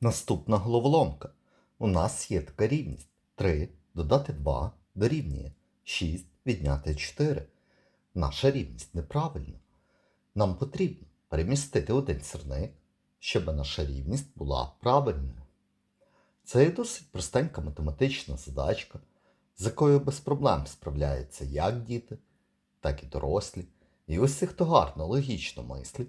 Наступна головоломка. У нас є така рівність. 3 додати 2 дорівнює 6 відняти 4. Наша рівність неправильна. Нам потрібно перемістити один сірник, щоб наша рівність була правильною. Це є досить простенька математична задачка, з якою без проблем справляються як діти, так і дорослі. І усі, хто гарно логічно мислить,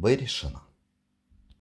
вирішена.